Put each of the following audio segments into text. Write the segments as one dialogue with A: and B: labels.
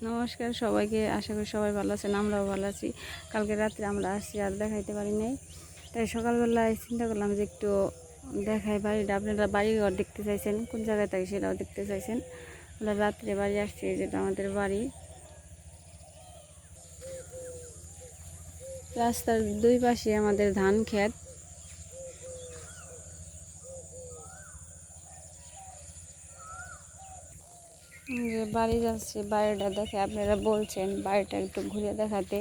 A: নমস্কার সবাইকে, আশা করি সবাই ভালো আছেন, আমরাও ভালো আছি। কালকে রাত্রে আমরা আসছি, আর দেখাইতে পারি নাই। তাই সকালবেলায় চিন্তা করলাম যে একটু দেখাই বাড়িটা। আপনারা বাড়ি ঘর দেখতে চাইছেন? কোন জায়গায় থাকে সেটাও দেখতে চাইছেন? আমরা রাত্রে বাড়ি আসছি যেটা আমাদের বাড়ি। রাস্তার দুই পাশে আমাদের ধান ক্ষেত যে বাড়ি যাচ্ছে, বাড়িটা দেখে আপনারা বলছেন বাড়িটা একটু ঘুরে দেখাতে।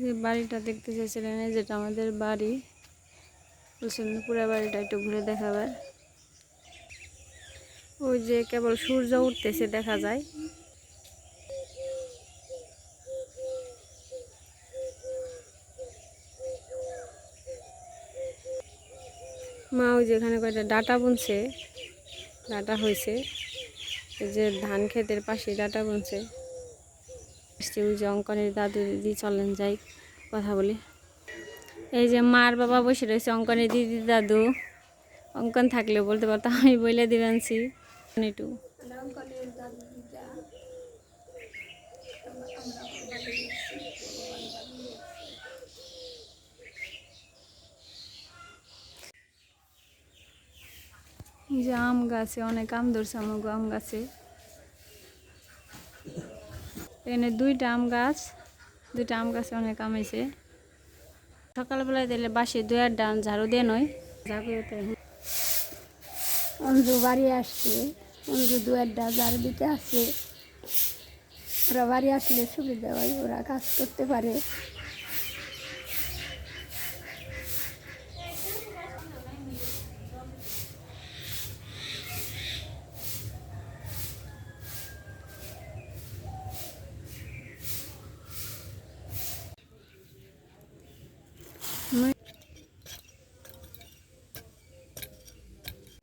A: যে বাড়িটা দেখতে চেয়েছিলেন যেটা আমাদের বাড়ি। পুরো বাড়িটা একটু ঘুরে দেখাবার যে কেবল সূর্য উঠতেছে দেখা যায়। মা ওই যেখানে কয়টা ডাটা বুনছে, ডাটা হয়েছে এই যে ধান ক্ষেতের পাশে ডাটা বুনছে। ওই যে অঙ্কনের দাদু দিদি, চলেন যাই, কথা বলি। এই যে মার বাবা বসে রয়েছে অঙ্কনের দিদি দাদু। অঙ্কন থাকলে বলতে পারতাম আমি বলে দিবেনছি যে আম গাছে অনেক আম ধরছে আমাকে আম গাছে। এখানে দুইটা আম গাছ দুইটা আম গাছে অনেক আম হয়েছে সকালবেলায় দিলে বাসি দুয়ার ডান ঝাড়ু দিয়ে নয়। ঝাড়ু দিতে
B: অঞ্জু বাড়ি আসছে। অঞ্জু একটা জার দিতে আসে ওরা বাড়ি আসলে সুবিধা হয় ওরা কাজ করতে পারে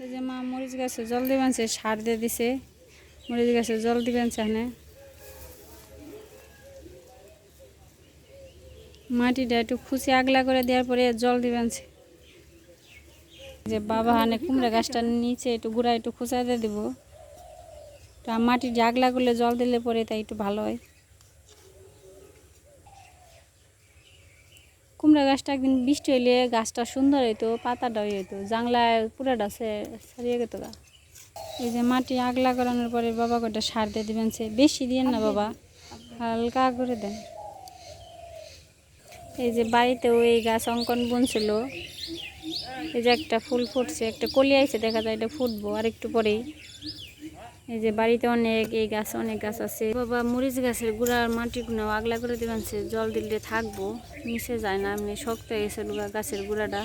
A: এই যে মা মরিচ গাছে জল দিবেন, সে সার দিয়ে দিছে। মরিচ গাছে জল দিবেন চাহনে। মাটিটা একটু খুশি আগলা করে দেওয়ার পরে জল দিবেন যে বাবা হানে কুমড়া গাছটার নিচে একটু গুঁড়া একটু খুঁচা দিয়ে দিব। তা মাটি আগলা করলে জল দিলে পরে তাই একটু ভালো হয় কুমড়া গাছটা একদিন বৃষ্টি হইলে গাছটা সুন্দর হইতো, পাতাটা হইতো জাংলায় পুরাটা সারিয়ে গেতো গা। এই যে মাটি আগলা করানোর পরে বাবা কটা সার দিয়ে দিবেন সে, বেশি দিয়েন না বাবা, হালকা করে দেন। এই যে বাড়িতেও এই গাছ অঙ্কন বুনছিল, এই যে একটা ফুল ফুটছে, একটা কলি আইছে, দেখা যায় এটা ফুটবো, আর একটু পরেই এই যে বাড়িতে অনেক, এই গাছ, অনেক গাছ আছে। বাবা মরিচ গাছের গুড়ার মাটি গুনা আগলা করে দেবেন জল দিলে থাকব, মিশে যায় না, এমনি শক্ত হয়ে গেছে গাছের গুঁড়াটা।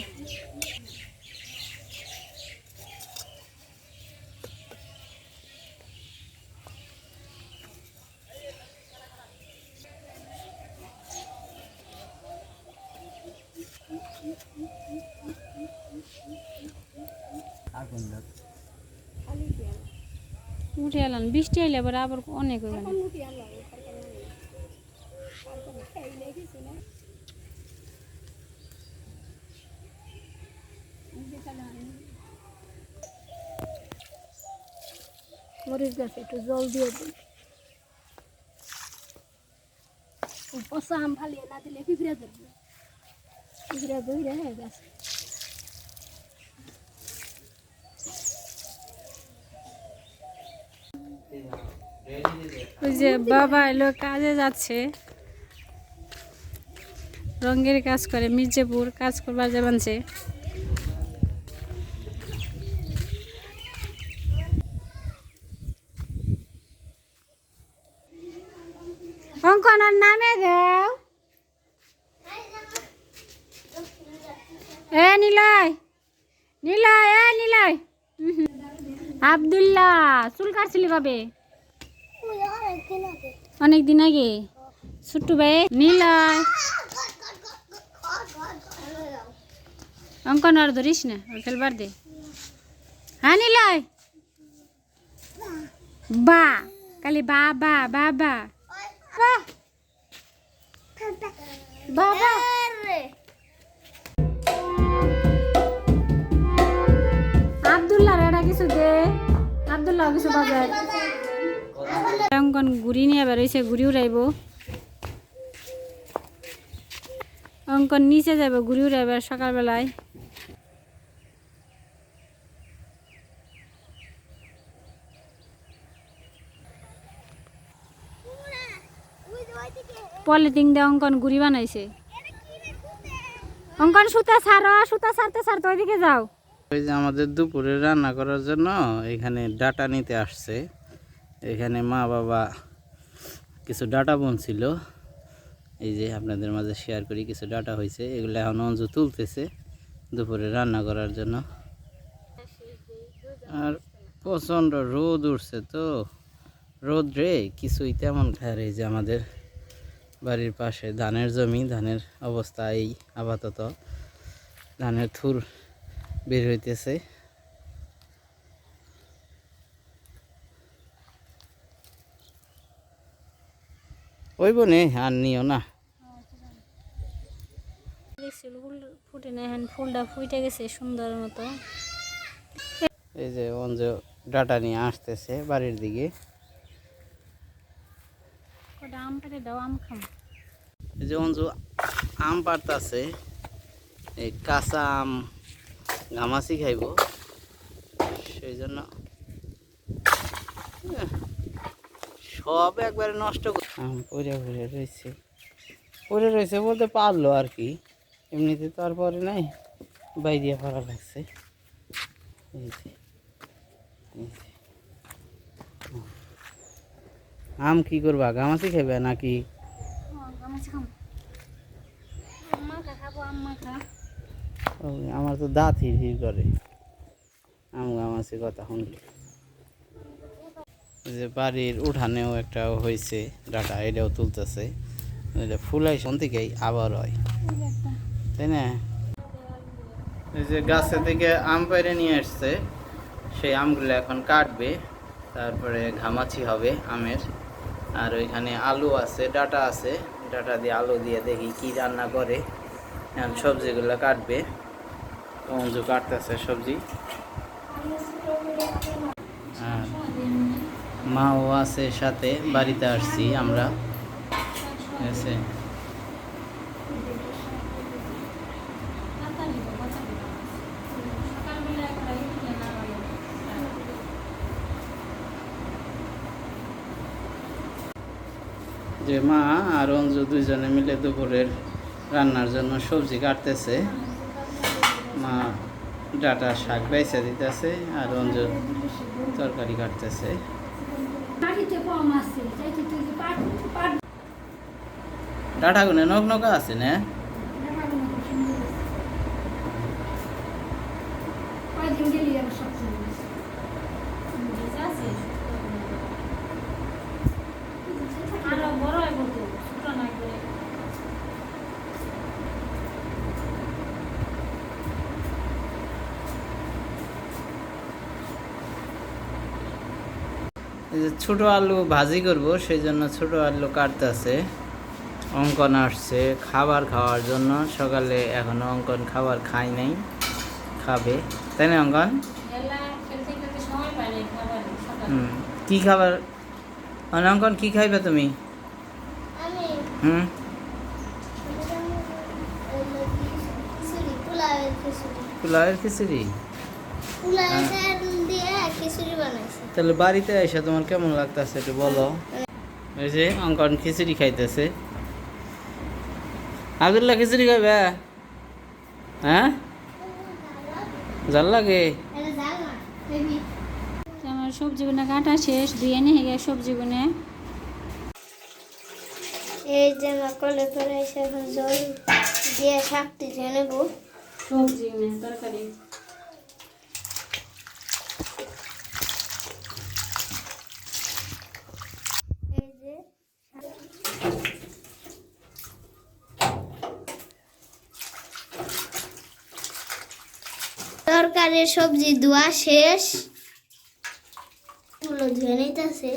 A: উঠে এলাম বৃষ্টি এলে আবার আবার অনেক হয়ে গেল
B: মরিচ গাছে, একটু জল দিয়ে দিই। পচা আম ফালিয়ে না দিলে পিঁপড়ে ধরবে। পিঁপড়ে ধরে গেছে।
A: ওই যে বাবা এলো, কাজে যাচ্ছে। রঙের কাজ করে, মির্জাপুর কাজ করবার যাবেন সে অঙ্কনার নামে দেও। এ, নিলয়। নিলয়, এ, নিলয়। আবদুল্লাহ, চুল কাটছিলি কবে? অনেক দিন আগে। ছোট্টু ভাই, নীলয়। অঙ্কন, আর ধরিস না, ওর খেলবার দে। হ্যাঁ নিলয়? বা খালি বাবা বাবা। বাবা। আব্দুল্লাহ এটা কিছু আব্দুল্লাহ কিছু বাজার। অঙ্কন ঘুরি নিয়ে বেরোইছে ঘুরি উড়াইব। অঙ্কন নিচে যাব, ঘুরি উড়াইব সকালবেলায়। পলিটিং দিয়ে অঙ্কন ঘুরি বানাইছে। অঙ্কন সুতা ছাড়ো, সুতা ছাড়তে ছাড়তে ওইদিকে যাও।
C: ওই যে আমাদের দুপুরে রান্না করার জন্য এখানে ডাটা নিতে আসছে। এখানে মা বাবা কিছু ডাটা বুনছিল। এই যে আপনাদের মাঝে শেয়ার করি, কিছু ডাটা হয়েছে, এগুলো এখন অঞ্জু তুলতেছে দুপুরে রান্না করার জন্য। আর প্রচণ্ড রোদ উঠছে তো। রোদ রে কিছুই তেমন খায় এই যে আমাদের বাড়ির পাশে ধানের জমি, ধানের অবস্থা এই আপাতত। ধানের থুর বের হইতেছে। ওই বনে আর নিও না।
A: ফুটে না এখন ফুলটা ফুটে গেছে সুন্দর মতো
C: এই যে অঞ্জ ডাটা নিয়ে আসতেছে বাড়ির দিকে।
A: আম পেটে দাও আম খাম।
C: এই যে অঞ্জু আম পারতাছে এই কাঁচা আম। ঘামাচি খাইব। সেই জন্য সব একবারে নষ্ট পরে পরে রয়েছে। পরে রয়েছে বলতে পারল আর কি। এমনিতে তো আর পরে নাই বাইরে পারা লাগছে। আম কি করবা ঘামাচি খাইবে নাকি? ওই আমার তো দাঁত হির হির করে আম কথা শুনলে যে বাড়ির উঠানেও একটা হয়েছে ডাটা, এটাও তুলতেছে। ফুলাই সন থেকেই আবার হয়। তাই না? এই যে গাছে থেকে আম পেরে নিয়ে আসছে, সেই আমগুলো এখন কাটবে, তারপরে ঘামাচি হবে আমের। আর ওইখানে আলু আছে, ডাটা আছে, ডাটা দিয়ে আলু দিয়ে দেখি কি রান্না করে। সবজিগুলো কাটবে। অঞ্জু কাটতেছে সবজি। মাও আছে সাথে, বাড়িতে আসছি আমরা। আছে? যে মা আর অঞ্জু দুইজনে মিলে দুপুরের রান্নার জন্য সবজি কাটতেছে। ডাটা শাক বেচা দিতেছে আর রঞ্জন তরকারি কাটতেছে। ডাটা গুনে নক নকা আছে। না
B: গেলি আর সব সময়
A: আরও বড় হইব তো ছোট না করে
C: এই যে ছোট আলু ভাজি করব সেই জন্য ছোট আলু কাটতেছে অঙ্কন আসছে খাবার খাওয়ার জন্য সকালে এখনও অঙ্কন খাবার খাই নাই খাবে তাই না অঙ্কন
A: এলা খেলতে খেলতে সময় পায় না খাবার সকালে
C: হুম কি খাবার মানে অঙ্কন কি খাইবে তুমি
D: আমি
C: হুম
D: খিচুড়ি পোলাওয়ের খিচুড়ি
C: পোলাওয়ের খিচুড়ি
D: পোলাওয়ের চাল দিয়ে খিচুড়ি বানাইছি
C: তাহলে বাড়িতে এসে তোমার কেমন লাগতেছে একটু বলো? যে অঙ্কন খিচুড়ি খাইতেছে। আবদুল্লাহ খিচুড়ি খাইবে? হ্যাঁ? জাল লাগে?
A: আমার সবজিগুলো কাটা শেষ ধুয়ে নিয়ে গিয়ে সবজিগুলো
D: এই যে নকলে করে এসে এখন জল দিয়ে ধুয়ে নেব।
A: সবজিগুলো তরকারি।
D: তরকারির সবজি ধোয়া শেষ। গুলো ধুয়ে নিতেছে।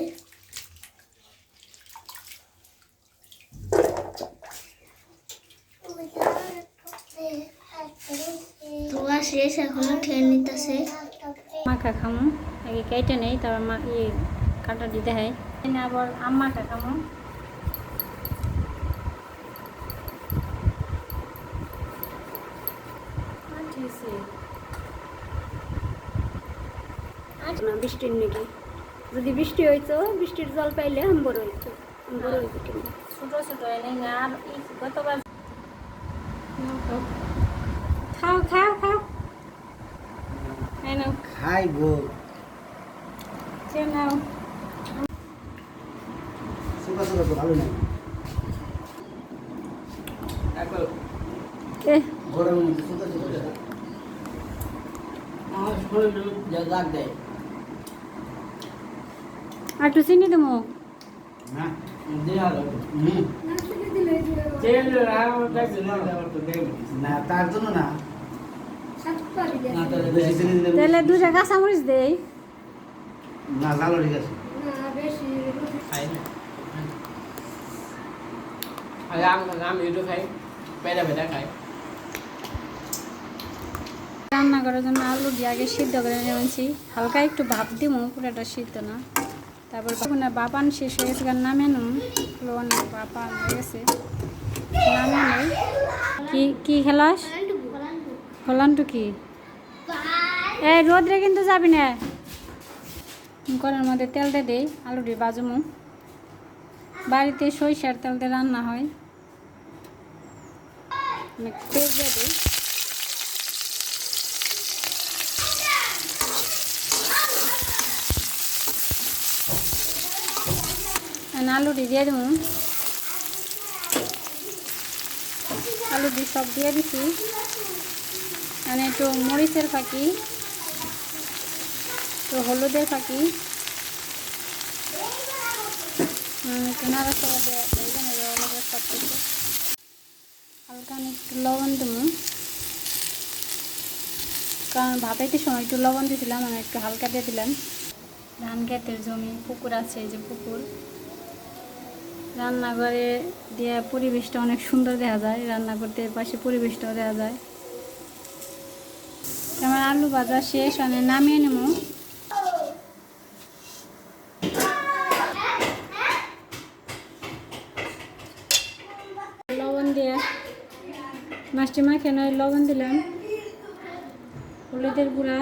D: ধোয়া শেষ, এখনও খেয়ে নিতেছে।
A: মাখা খামো। আগে কেটে নেই, তারপর মা ইয়ে কাটা দিতে হয়। আবার আম মাখা খামো।
B: না বৃষ্টির নাকি? যদি বৃষ্টি হইতো বৃষ্টির জল পাইলে আম্বর হইতো আম্বর হইতো কিন্তু
A: ছোট ছোট না আর গতবার খাও খাও খাও। এই
C: খাই গো।
A: নাও।
C: ভালো নাই শরীরে লাগ দেয়।
A: আর একটু চিনি দেবো? তাহলে দুটা কাঁচামরিচ দেই।
C: না জালো ঠিক আছে।
A: রান্না করার জন্য আলু দিয়ে আগে সিদ্ধ করে নিয়েছি। হালকা একটু ভাপ দিব পুরোটা সিদ্ধ না। তারপর ওখানে বাপান শেষ হয়ে গেছে নামে নুম লোন বাপান হয়ে গেছে। নামে নেই কি কি খেলাস? ফলানটু কি? এই, রোদ্রে কিন্তু যাবি না। করার মধ্যে তেল দিয়ে দেই আলু দিয়ে বাজমু। বাড়িতে সরিষার তেল দিয়ে রান্না হয়। অনেক তেল দিয়ে দিই আলুটি দিয়ে দেবো। আলুটি সব দিয়ে দিছি। মানে একটু মরিচের ফাঁকি, একটু হলুদের ফাঁকি। অনেক সব একটু লবণ দেবো। কারণ ভাপাইতে সময় একটু লবণ দিয়েছিলাম আমি একটু হালকা দিয়ে দিলাম। ধান ক্ষেতের জমি, পুকুর আছে, এই যে পুকুর। রান্নাঘরে দিয়ে পরিবেশটা অনেক সুন্দর দেখা যায়, রান্না করতে পাশে পরিবেশটাও দেখা যায়। আমার আলু ভাজা শেষ, আমি নামিয়ে নেব। লবণ দিয়ে মাছটি মাখিয়ে নয় লবণ দিলাম। হলুদের গুঁড়া,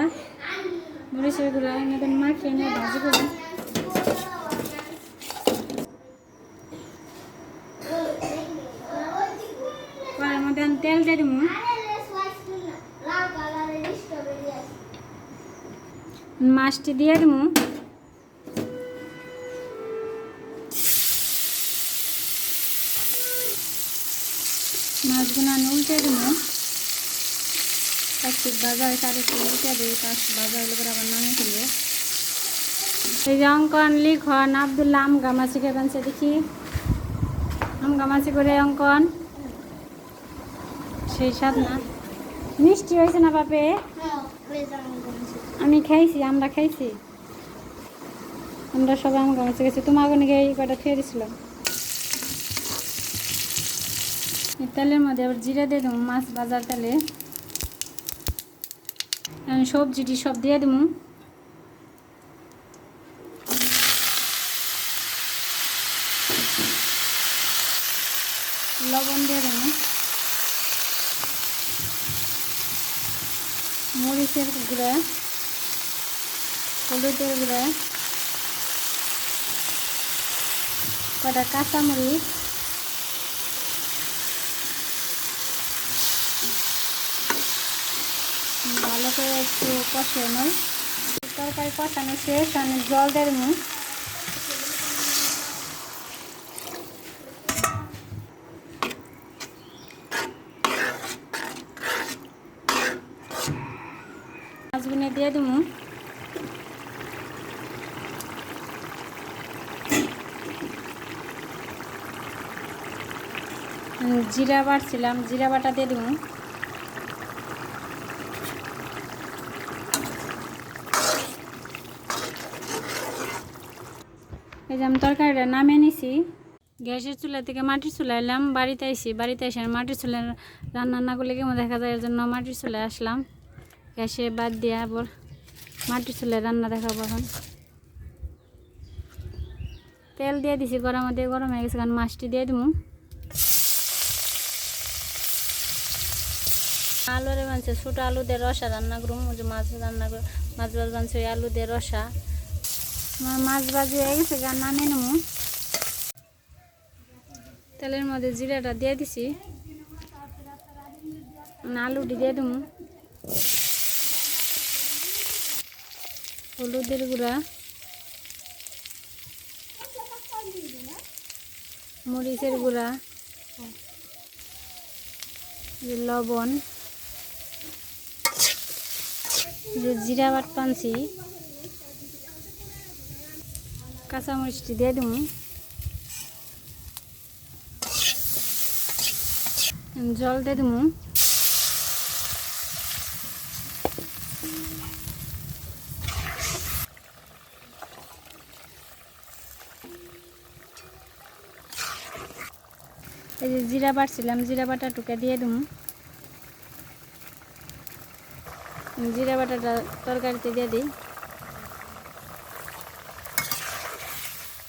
A: মরিচের গুঁড়া, এনে মাখিয়ে নিয়ে ভাজি করলাম কড়াইয়ের মধ্যে আমি তেল দিয়ে দিব মাছটি দিয়ে দিব। মাছগুলো উল্টে দিব। একটু বাজার সাড়ে উল্টে দিই তার বাজার লোকের আবার নামে ফেলব। এই যে অঙ্কন লিখন আবদুল্লাহ আম গামাছি খেবেনছে দেখি আম গামাছি করে অঙ্কন সেই স্বাদ না। মিষ্টি হয়েছে না বাপে? আমি খাইছি, আমরা খাইছি। আমরা সবাই আম গামাছি গেছি। তোমার গিয়ে এই কটা খেয়ে দিছিলাম এই তেলের মধ্যে আবার জিরে দিয়ে দেবো মাছ বাজার তেলে। আমি সবজিটি সব দিয়ে দেবো লবণ দিয়ে দেবো মরিচের গুঁড়া। হলুদের গুঁড়া কটা কাঁচামরিচ। ভালো করে একটু কষে নই। তরকারি কষানো শেষ, আমি জল দিয়ে দেবো। মাছগুলো দিয়ে দেবো। জিরা বাটছিলাম জিরা বাটা দিয়ে দেবো। এই যে আমি তরকারিটা নামিয়ে নিছি। গ্যাসের চুলা থেকে মাটির চুলা এলাম, বাড়িতে আইসি, বাড়িতে এসে মাটির চুলা রান্না না করলে কেমন দেখা যায়? এর জন্য মাটির চুলায় আসলাম। গ্যাসে বাদ দিয়ে আবার মাটির চুলায় রান্না দেখাবো এখন। তেল দিয়ে দিছি, গরম দিয়ে গরম হয়ে গেছে, কারণ মাছটি দিয়ে দিব। আলু রে বানছে, ছোটো আলু দিয়ে রসা রান্না করুম যে মাছ রান্না করে মাছ ভাজ বানছে, ওই আলু দিয়ে রসা। আমার মাছ ভাজি হয়ে গেছে গান নামে নেব। তেলের মধ্যে জিরাটা দিয়ে দিছি। আলুটি দিয়ে দেবো। হলুদের গুঁড়া। মরিচের গুঁড়া। লবণ যে জিরা বাট পানছি কাঁচামরিচটি দিয়ে দেবো জল দিয়ে দেবো এই যে জিরা বাটছিলাম, জিরা বাটা টুকে দিয়ে দেবো জিরা বাটাটা তরকারিতে দিয়ে দিই।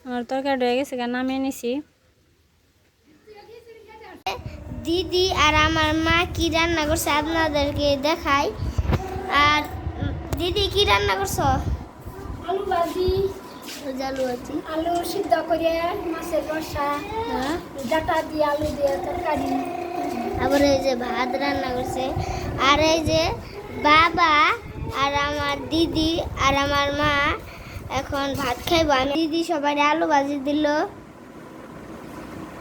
A: আমার তরকারিটা হয়ে গেছে গা নামিয়ে নিছি।
D: দিদি আর আমার মা কি রান্না করছে আপনাদেরকে দেখাই। আর দিদি কি রান্না করছ?
B: আলু ভাজি
D: জালু আছি
B: আলু সিদ্ধ করে মাছের রসা
D: হ্যাঁ?
B: ডাটা দিয়ে আলু দিয়ে তরকারি।
D: আবার এই যে ভাত রান্না করছে। আর এই যে বাবা আর আমার দিদি আর আমার মা এখন ভাত খাইবো। আমি দিদি সবাই আলু ভাজি দিল।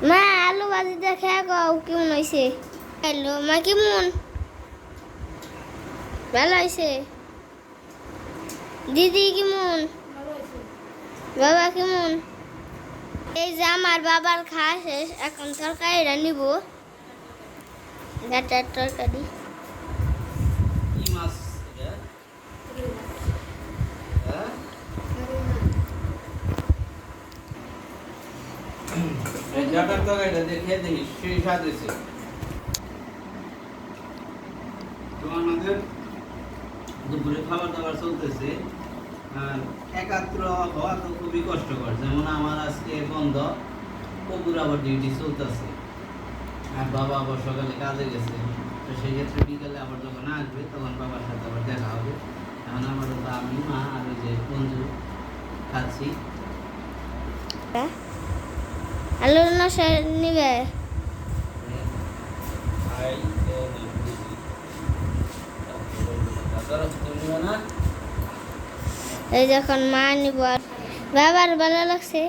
D: মা, আলু ভাজি দেখে গাও কেমন হয়েছে হ্যালো, মা কেমন? ভালো হয়েছে দিদি কেমন? বাবা কেমন? এই যে আমার বাবার খাওয়া শেষ, এখন তরকারিটা নিব। ডাটার তরকারি
C: কি মাছ এটা হ্যাঁ এই ডাটার তরকারিটা দেখে দেখি সেই স্বাদ হয়েছে। তো আমাদের দুপুরে খাবার দাবার চলতেছে। আর একাত্র হওয়া তো খুবই কষ্টকর। যেমন আমার আজকে বন্ধ কুকুর আবার ডিউটি চলতেছে। আর বাবা আবার সকালে কাজে গেছে। তো সেই ক্ষেত্রে বিকালে আবার যখন আসবে তখন বাবার সাথে আবার দেখা হবে। এখন আপাতত আমি মা আর ওই যে বন্ধু খাচ্ছি।
D: আলুর স্যার নিবে? এই যখন মা নিব বাবার ভালো লাগছে?